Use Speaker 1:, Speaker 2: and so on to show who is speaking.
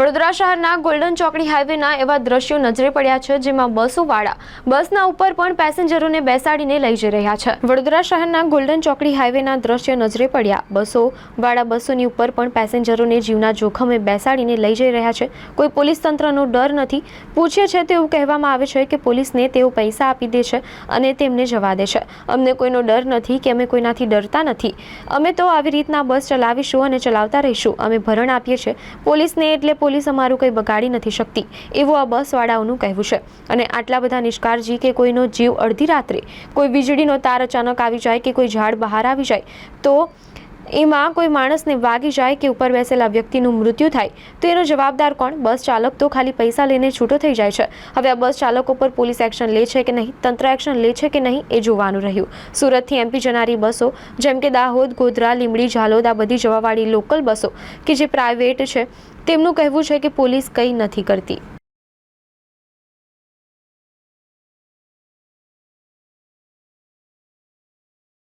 Speaker 1: વડોદરા શહેરના ગોલ્ડન ચોકડી હાઈવેના એવા દ્રશ્યો નજરે પડ્યા છે, જેમાં બસોવાળા બસના ઉપર પણ પેસેન્જરોને બેસાડીને લઈ જઈ રહ્યા છે. વડોદરા શહેરના ગોલ્ડન ચોકડી હાઈવેના દ્રશ્યો નજરે પડ્યા. બસો વાળા બસોની ઉપર પણ પેસેન્જરોને જીવના જોખમે બેસાડીને લઈ જઈ રહ્યા છે. કોઈ પોલીસ તંત્રનો ડર નથી. પૂછે છે તેવું કહેવામાં આવે છે કે પોલીસને તેઓ પૈસા આપી દે છે અને તેમને જવા દે છે. અમને કોઈનો ડર નથી કે અમે કોઈનાથી ડરતા નથી. અમે તો આવી રીતના બસ ચલાવીશું અને ચલાવતા રહીશું. અમે ભરણ આપીએ છીએ. પોલીસને એટલે પોલીસ અમારું કંઈ બગાડી નથી શકતી, એવું આ બસવાળાઓનું કહેવું છે. અને આટલા બધા નિષ્કાળજી કે કોઈનો જીવ અડધી રાત્રે, કોઈ વીજળીનો તાર અચાનક આવી જાય કે કોઈ ઝાડ બહાર આવી જાય, તો એમાં કોઈ માણસને વાગી જાય કે ઉપર બેસેલા વ્યક્તિનું મૃત્યુ થાય, તો એનો જવાબદાર કોણ? બસ ચાલક તો ખાલી પૈસા લઈને છૂટો થઈ જાય છે. હવે આ બસ ચાલકો પર પોલીસ એક્શન લે છે કે નહીં? તંત્ર એક્શન લે છે કે નહીં એ જોવાનું રહ્યું. સુરતથી એમપી જનારી બસો, જેમ કે દાહોદ, ગોધરા લીમડી ઝાલોદ, આ બધી જવાવાળી લોકલ બસો, કે જે પ્રાઇવેટ છે, તેમનું કહેવું છે કે પોલીસ કંઈ નથી કરતી.